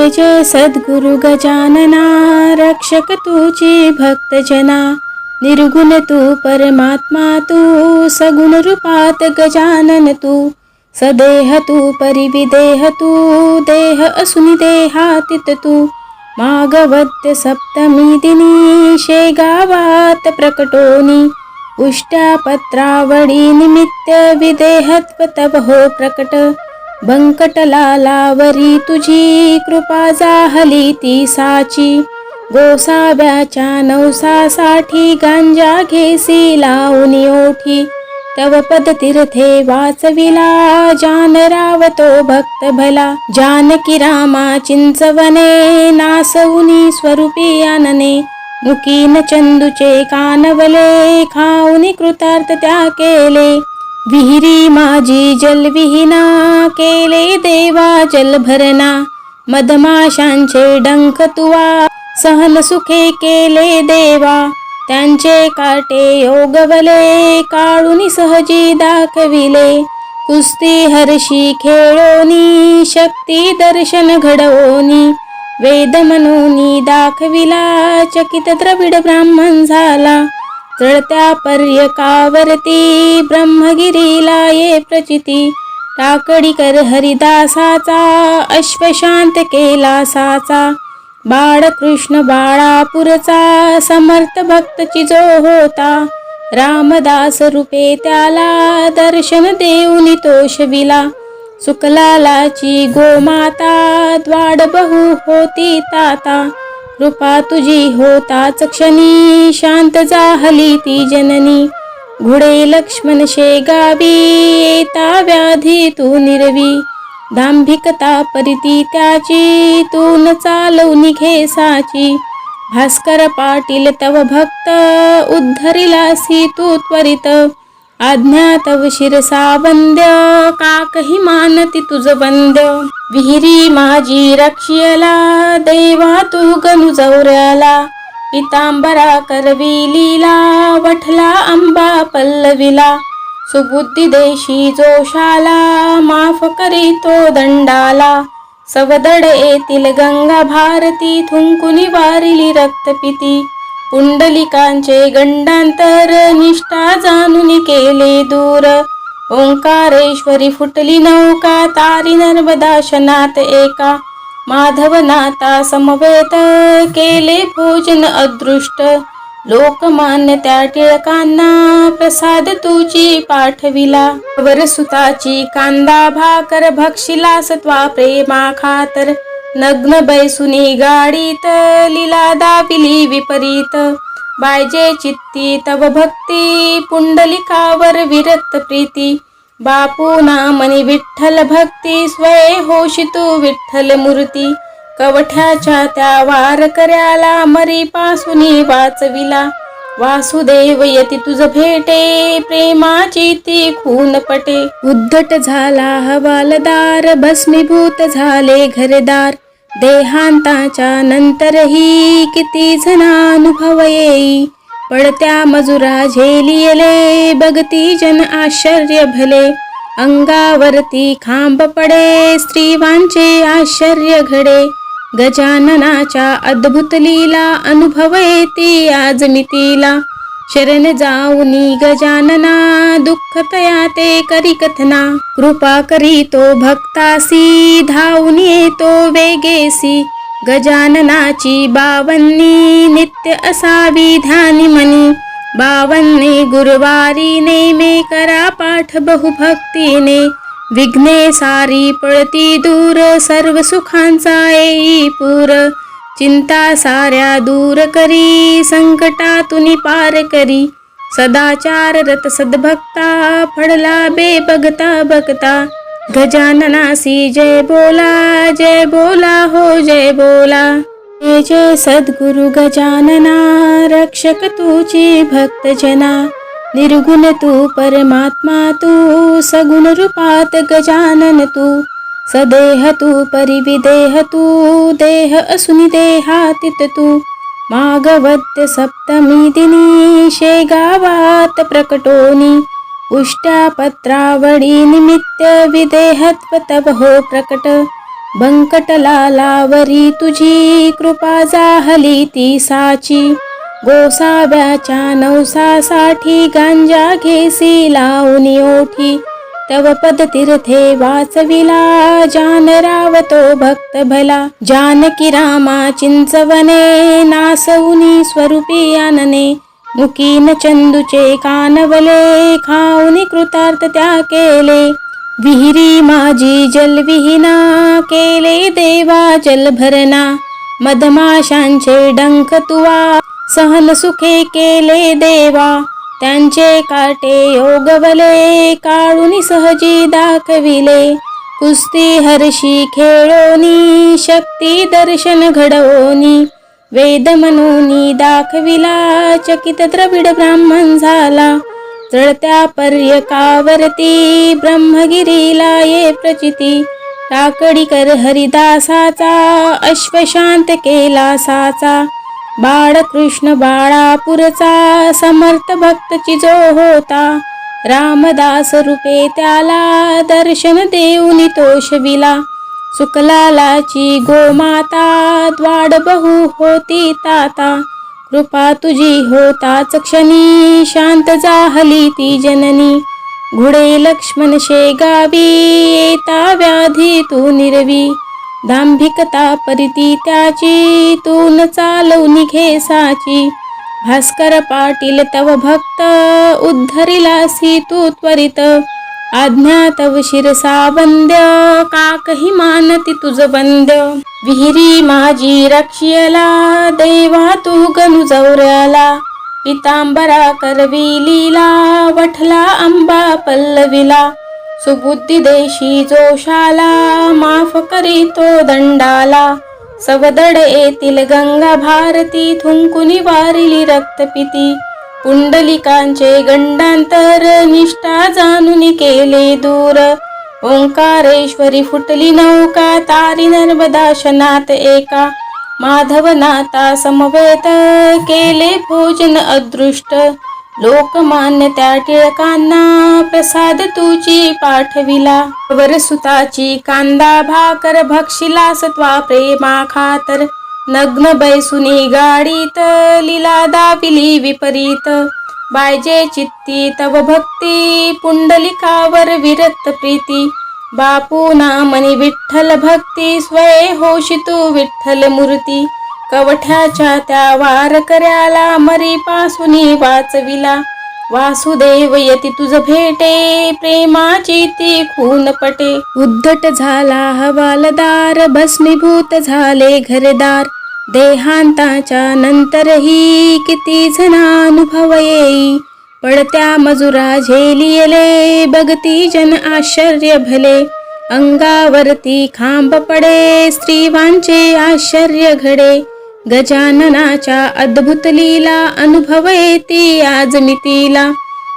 जय जय सद्गुरु गजानना रक्षक तुची भक्तजना निर्गुण तू परमात्मा तू सगुण रूपात गजानन तू सदेह तू परिविदेह तू देह असुनि देहातीत तू मागवद्य सप्तमी दिनी शेगावात प्रकटोनी उष्ट्या पत्रावळी निमित्त विदेहत्व तव हो प्रकट बंकटलालावरी तुझी कृपा जाहली ती साची गोसाव्याच्या नवसासाठी गांजा घेसी लावून ओठी. तव पद तीर्थे वाचविला जान रावतो भक्त भला. जानकी रामा चिंचवने नासवुनी स्वरूपी आनने मुकीन चंदूचे कानवले खाऊनी कृतार्थ त्या केले. विहिरी माझी जलविहीना केले देवा जलभरणा मधमाशांचे डंख तुवा सहन सुखे केले देवा. त्यांचे काटे योगवले काळुनी सहजी दाखविले. कुस्ती हर्षी खेळोनी शक्ती दर्शन घडवोनी. वेद मनोनी दाखविला चकित द्रविड ब्राह्मण झाला. चढत्या पर्यकावरती ब्रह्मगिरीला ये प्रचिती. टाकडीकर हरिदासाचा अश्वशांत केला साचा बाळकृष्ण बाळापूरचा समर्थ भक्तची जो होता. रामदास रूपे त्याला दर्शन देऊन तोषविला सुकलालाची गोमाता द्वाड बहु होती ताता. कृपा तुझी होताच क्षणी. शांत जाहली ती जननी. घुडे लक्ष्मण शेगावी येता व्याधी तू निरवी. दांभिकता परिती त्याची तू न चालवून घेसाची भास्कर पाटील तव भक्त उद्धरिलासी तू त्वरित. अज्ञातव शिरसा वंद्य काकही मानती तुझ बंद. विहिरी माझी रक्षियला देवा तू गणू जवऱ्याला. पितांबरा करवी लीला वठला आंबा पल्लवीला. सुबुद्धी देशी जोशाला माफ करी तो दंडाला. सवदड येतील गंगा भारती थुंकुनी वारिली रक्तपिती. पुंडलिकांचे गंडांतर निष्ठा जाणून केले दूर. ओंकारेश्वरी फुटली नौका तारी नर्मदा शनात एका. माधवनाथा समवेत केले भोजन अदृष्ट. लोकमान्य त्या टिळकांना प्रसाद तुची पाठविला. वरसुताची कांदा भाकर भक्षिला सत्वा प्रेमा खातर नग्न बैसुनी गाडीत लीला दाविली विपरीत. बायजे चित्ती तव भक्ती पुंडलिकावर विरक्त प्रीती. बापू नामनी विठ्ठल भक्ती स्वय होशितू विठ्ठल मूर्ती. कवठ्याच्या त्या वारकऱ्याला मरी पासुनी वाचविला. वासुदेव यती तुझ भेटे प्रेमाची ती खून पटे. उद्धट झाला हवालदार भस्मीभूत झाले घरदार. देहांताच्या नंतरही किती जणानुभव येई. पडत्या मजुरा झेलियले बघती जन आश्चर्य भले. अंगावरती खांब पडे स्त्रीवांचे आश्चर्य घडे. गजाननाच्या अद्भुत लीला अनुभव येते आज मितीला शरण जाऊनी गजानना दुःख तया ते करी कथना. कृपा करी तो भक्तासी धावून येतो वेगेसी. गजाननाची बावन्नी नित्य असावी ध्यानी मनी. बावन्नी गुरुवारी नेमे करा पाठ बहुभक्तीने. विघ्ने सारी पळती दूर सर्व सुखांचा येई पूर. चिंता साऱ्या दूर करी संकटातून पार करी. सदाचार रत सद्भक्ता फडला बे बघता बघता गजाननासी जय बोला जय बोला हो जय बोला. जय जय सद्गुरु गजानना रक्षक तुची भक्तजना निर्गुण तू परमात्मा तू सगुण रूपात गजानन तू. सदेह तू परिविदेह तू देह असुनी देहातीत तू. मागवद्य सप्तमी दिनी शेगावात प्रकटोनी. उष्ट्यापत्रावळी निमित्त विदेहत्व तव हो प्रकट. बंकटलालावरी तुझी कृपा जाहली ती साची. गोसाव्याच्या नवसासाठी गांजा घेसी लावून ओठी. तव पद तीर्थे वाचविला जान रावतो भक्त भला. जानकी रामा चिंचवने नासवनी स्वरूपी आनने मुकीन चंदूचे कानवले खाऊनी कृतार्थ त्या केले. विहिरी माझी जलविहीना केले देवा जलभरणा मधमाशांचे डंख तुवा सहन सुखे केले देवा त्यांचे काटे योगवले काळुनी सहजी दाखविले. कुस्ती हर्षी खेळोनी शक्ती दर्शन घडवोनी. वेद मनोनी दाखविला चकित द्रविड ब्राह्मण झाला. जळत्या पर्यकावरती ब्रह्मगिरीला ये प्रचिती. टाकडीकर हरिदासाचा अश्वशांत केला साचा बाळकृष्ण बाळापूरचा समर्थ भक्तची जो होता. रामदास रूपे त्याला दर्शन देऊन तोषविला सुकलालाची गोमाता द्वाड बहु होती ताता. कृपा तुझी होताच क्षणी शांत जाहली ती जननी. घुडे लक्ष्मण शेगावी येता व्याधी तू निरवी. दांभिकता परिती त्याची तू न चालवून घेसाची भास्कर पाटील तव भक्त उद्धरिलासी तू त्वरित. आज्ञा तव शिरसा वंद्य काकही मानती तुझ वंद्य विहिरी माझी रक्षियला देवा तू गणू जौऱ्याला पितांबरा करविलीला वठला अंबा पल्लवीला. सुबुद्धी देशी जोशाला माफ करीतो दंडाला. सवदड येतील गंगा भारती थुंकुनी वारिली रक्तपिती. पुंडलिकांचे गंडांतर निष्ठा जाणून केले दूर. ओंकारेश्वरी फुटली नौका तारी नर्मदाशनात एका. माधवनाता समवेत केले भोजन अदृष्ट. लोकमान्य त्या टिळकांना प्रसाद तुची पाठविला. वरसुताची कांदा भाकर भक्षिला सत्वा प्रेमा खातर. नग्न बैसुनी गाडीत लिला दाविली विपरीत. बायजे चित्ती तव भक्ती पुंडलिकावर विरक्त प्रीती. बापू नामनी विठ्ठल भक्ती स्वय होशी तू विठ्ठल मूर्ती. कवठ्याच्या त्या वारकऱ्याला मरी पासुनी वाचविला. वासुदेव यती तुझ भेटे प्रेमाची ती खून पटे. उद्धट झाला हवालदार भस्मीभूत झाले घरदार. देहांताच्या नंतरही किती जणानुभव येई. पडत्या मजुरा झेलियले बघती जन आश्चर्य भले. अंगावरती खांब पडे स्त्रीवांचे आश्चर्य घडे. गजाननाच्या अद्भुत लीला अनुभव आज मितीला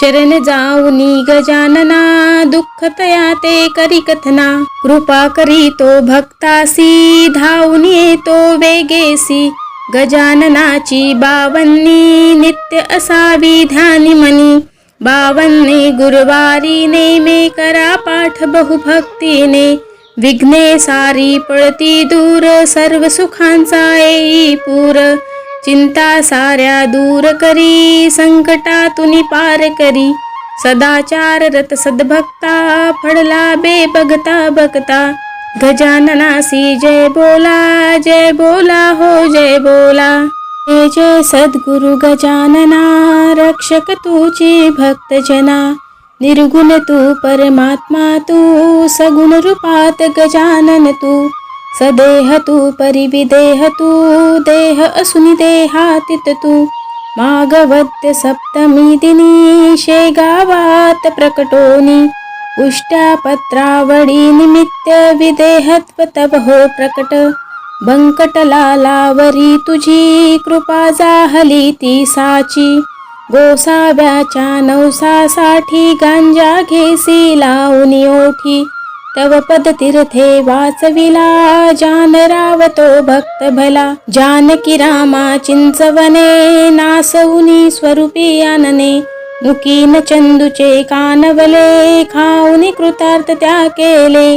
शरण जाऊनी गजानना दुःख तया ते करी कथना. कृपा करी तो भक्तासी धावून येतो वेगेसी. गजाननाची बावन्नी नित्य असावी ध्यानी मनी. बावन्ने गुरुवारी नेमे करा पाठ बहुभक्तीने. विघ्ने सारी पळती दूर सर्व सुखांचा येई पूर. चिंता साऱ्या दूर करी संकटातून पार करी. सदाचार रत सद्भक्ता फडला बे बघता. बघता गजाननासी जय बोला जय बोला हो जय बोला. जय जय सद्गुरु गजानना रक्षक तुची भक्त जना निर्गुण तू परमात्मा तू सगुण रूपात गजानन तू. सदेह तू परिविदेह तू देह असुनी देहातीत तू. मागवद्य सप्तमी दिनी शेगावात प्रकटोनी. उष्ट्या पत्रावळी निमित्त विदेहत्व तव हो प्रकट. बंकटलालावरी तुझी कृपा जाहली ती साची. गोसाव्याच्या नवसासाठी गांजा घेसी लावून ओठी. तव पद तीर्थे वाचविला जान रावतो भक्त भला. जानकी रामा चिंचवने नासवनी स्वरूपी आनने मुकीन चंदूचे कानवले खाऊनी कृतार्थ त्या केले.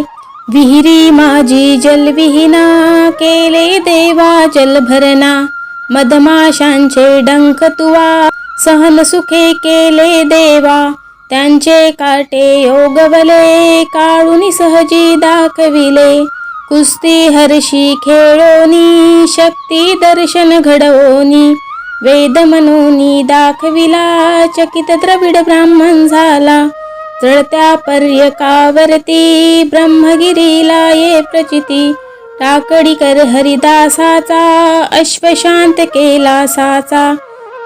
विहिरी माझी जलविहीना केले देवा जलभरणा. मधमाशांचे डंख तुवा सहन सुखे केले देवा. त्यांचे काटे योगवले काळूनी सहजी दाखविले. कुस्ती हर्षी खेळोनी शक्ती दर्शन घडवोनी. वेद मनोनी दाखविला चकित द्रविड ब्राह्मण झाला. जळत्या पर्यकावरती ब्रह्मगिरीला ये प्रचिती. टाकडीकर हरिदासाचा अश्वशांत केला साचा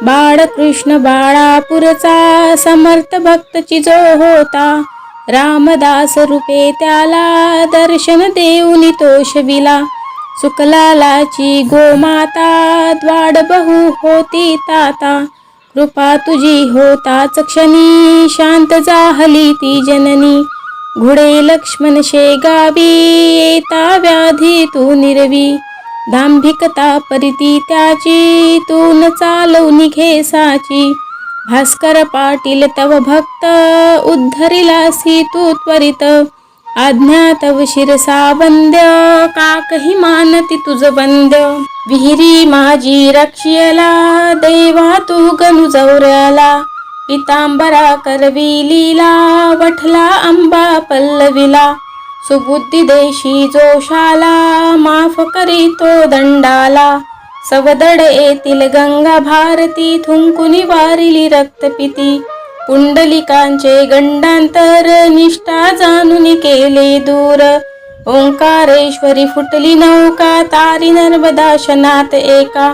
बाळकृष्ण बाळापूरचा समर्थ भक्तची जो होता. रामदास रूपे त्याला दर्शन देऊन तोषविला सुकलालाची गोमाता द्वाड बहु होती ताता. कृपा तुझी होताच क्षणी शांत जाहली ती जननी. घुडे लक्ष्मण शेगावी येता व्याधी तू निरवी. दांभिकता परिती त्याची तू न चालवून घेसाची भास्कर पाटील तव भक्त उद्धरिलासी तू त्वरित. आज्ञा तव शिरसा वंद्य काकही मानती तुझ वंद्य विहिरी माझी रक्षियला देवा तू गनुजौऱ्याला पितांबरा करवी लीला वठला आंबा पल्लवीला. सुबुद्धी देशी जोशाला माफ करीतो दंडाला. सवदड येतील गंगा भारती थुंकुनी वारिली रक्तपिती. पुंडलिकांचे गंडांतर निष्ठा जाणून केले दूर. ओंकारेश्वरी फुटली नौका तारी नर्मदा शनात एका.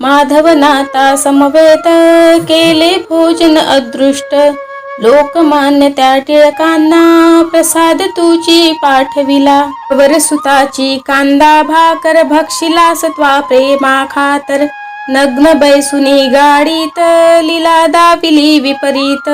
माधवनाता समवेत केले भोजन अदृष्ट. लोकमान्य त्या टिळकांना प्रसाद तुची पाठविला. वरसुताची कांदा भाकर भक्षिला सत्वा प्रेमा खातर. नग्न बैसुनी गाडीत लीला दाविली विपरीत.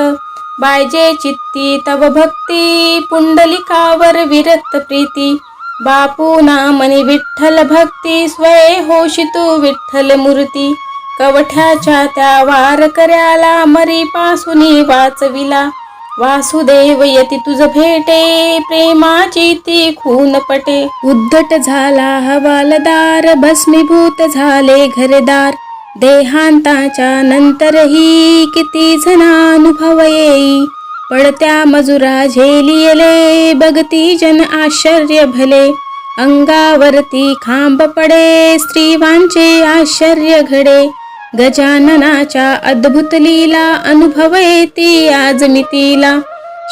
बायजे चित्ती तव भक्ती पुंडलिकावर विरक्त प्रीती. बापू नामनी विठ्ठल भक्ती स्वय होशी तू विठ्ठल मूर्ती. कवठ्याच्या त्या वारकऱ्याला मरी पासुनी वाचविला. वासुदेव यती तुझ भेटे प्रेमाची ती खून पटे. उद्धट झाला हवालदार भस्मीभूत झाले घरदार. देहांताच्या नंतरही किती जणानुभव येई. पडत्या मजुरा झेलियले बघती जन आश्चर्य भले. अंगावरती खांब पडे स्त्रीवांचे आश्चर्य घडे. गजाननाच्या अद्भुत लीला अनुभव आज मितीला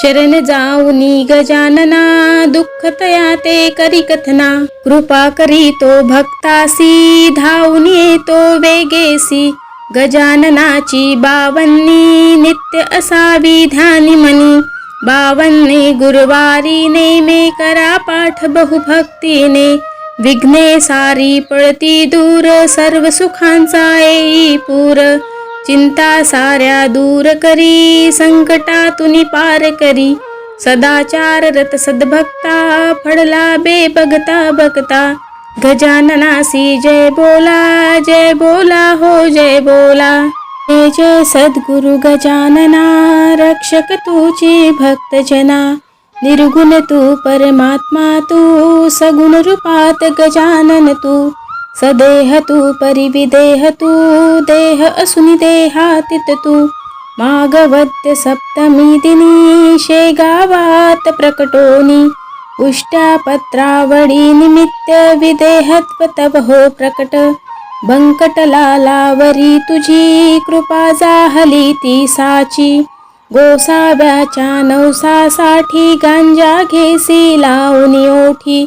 शरण जाऊनी गजानना दुःख तया ते करी कथना. कृपा करी तो भक्तासी धावून येतो वेगेसी. गजाननाची बावन्नी नित्य असावी ध्यानी मनी. बावन्नी गुरुवारी नेमे करा पाठ बहुभक्तीने. विघ्ने सारी पळती दूर सर्व सुखांचा येई पूर चिंता साऱ्या दूर करी संकटातून पार करी. सदाचार रत सद्भक्ता फडला बे बघता बघता गजाननासी जय बोला जय बोला हो जय बोला. जय जय सद्गुरु गजानना रक्षक तुझी भक्त जना निर्गुण तू परमात्मा तू सगुण रूपात गजानन तू सदेह तू परिविदेह तू देह असुनी देहातीत तू मागवद्य सप्तमी दिनी शेगावात प्रकटोनी उष्ट्या पत्रावळी निमित्त विदेहत्व तव हो प्रकट बंकटलालावरी तुझी कृपा जाहली ती साची गोसाव्याच्या नवसासाठी गांजा घेसी लावणी ओठी.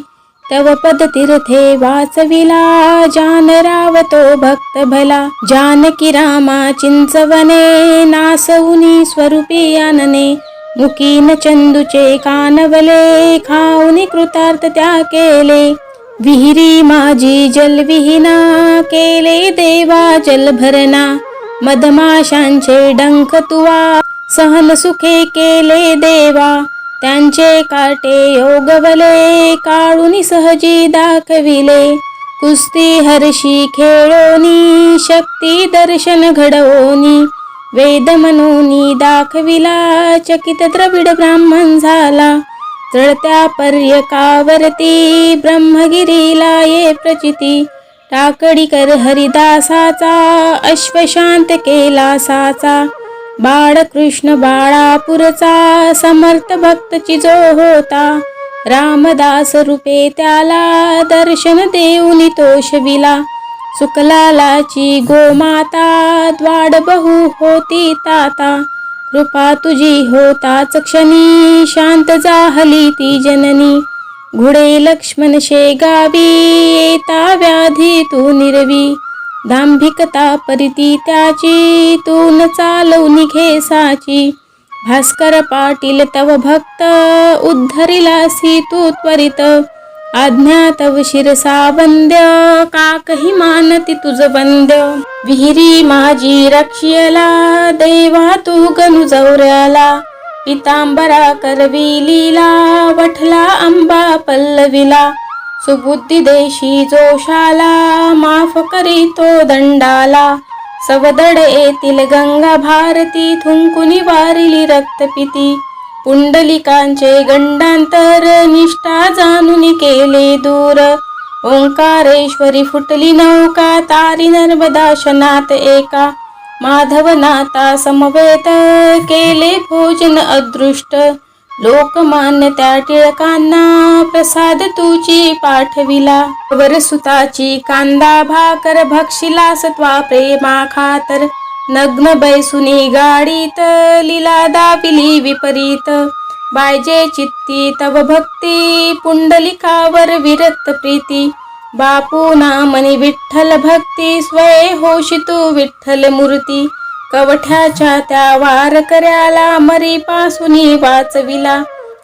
तव पद तीर्थे वाचविला जान रावतो भक्त भला. जानकी रामा चिंचवने नासवुनी स्वरूपी आनने मुकीन चंदूचे कानवले खाऊनी कृतार्थ त्या केले. विहिरी माझी जलविहीना केले देवा जलभरणा. मधमाशांचे डंख तुवा सहन सुखे केले देवा. त्यांचे काटे योगवले काळूनी सहजी दाखविले. कुस्ती हर्षी खेळोनी शक्ती दर्शन घडवोनी. वेद मनोनी दाखविला चकित द्रविड ब्राह्मण झाला. चढत्या पर्यकावरती ब्रह्मगिरीला ये प्रचिती. टाकडी कर हरिदासाचा अश्वशांत केला साचा बाळकृष्ण बाळापूरचा समर्थ भक्तची जो होता. रामदास रूपे त्याला दर्शन देऊनी तोषविला सुकलालाची गोमाता द्वाड बहु होती ताता. कृपा तुझी होताच क्षणी शांत जाहली ती जननी. घुडे लक्ष्मण शेगावी येता व्याधी तू निरवी. दांभिकता परिती त्याची तू न चालवून घे साची. भास्कर पाटील तव भक्त उद्धरिलासी तू त्वरित. आज्ञा तव शिरसा वंद्य काकही मानती तुझ वंद्य विहिरी माझी रक्षियला देवा तू गनुजौऱ्याला पितांबरा करवी लीला वठला आंबा पल्लवीला. सुबुद्धी देशी जोशाला माफ करी तो दंडाला. सवदड येतील गंगा भारती थुंकुनी वारिली रक्तपिती पुंडलिकांचे गंडांतर निष्ठा जाणून केले दूर. ओंकारेश्वरी फुटली नौका तारी नर्मदा शनात एका. माधवनाता समवेत केले भोजन अदृष्ट. लोकमान्य त्या टिळकांना प्रसाद तुची पाठविला. वरसुताची कांदा भाकर भक्षिला सत्वा प्रेमा खातर. नग्न बैसुनी गाडीत लीला दाविली विपरीत. बायजे चित्ती तव भक्ती पुंडलिकावर विरक्त प्रीती. बापू नामनी विठ्ठल भक्ती स्वय होशी विठ्ठल मूर्ती. कवठ्याच्या त्या वारकऱ्याला मरी पासुनी वाचविला.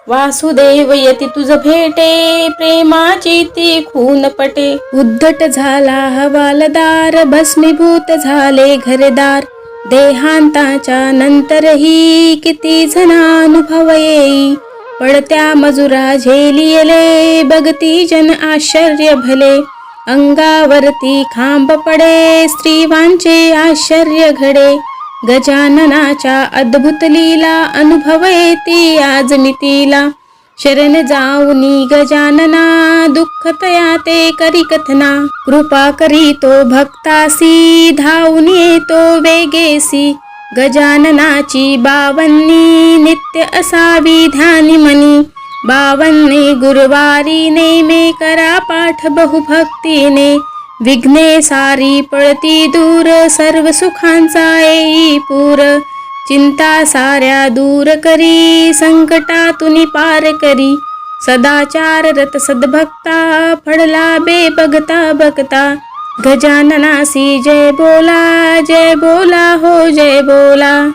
वासुदेव यती तुझ भेटे प्रेमाची ती खून पटे. उद्धट झाला हवालदार भस्मीभूत झाले घरदार. देहांताच्या नंतरही किती जनानुभव येई. पडत्या मजुरा झेलियले बघती जन आश्चर्य भले. अंगावरती खांब पडे स्त्रीवांचे आश्चर्य घडे. गजाननाच्या अद्भुत लीला अनुभव आज मितीला. शरण जाऊनी गजानना दुःख तया ते करी कथना. कृपा करी तो भक्तासी धावून येतो वेगेसी. गजाननाची बावन्नी नित्य असावी ध्यानी मनी. बावन्नी गुरुवारी नेमे करा पाठ बहुभक्तीने. विघ्ने सारी पळती दूर सर्व सुखांचा येई पूर. चिंता साऱ्या दूर करी संकटातून पार करी. सदाचार रत सद्भक्ता फडला बे बघता बघता गजाननासी जय बोला जय बोला हो जय बोला.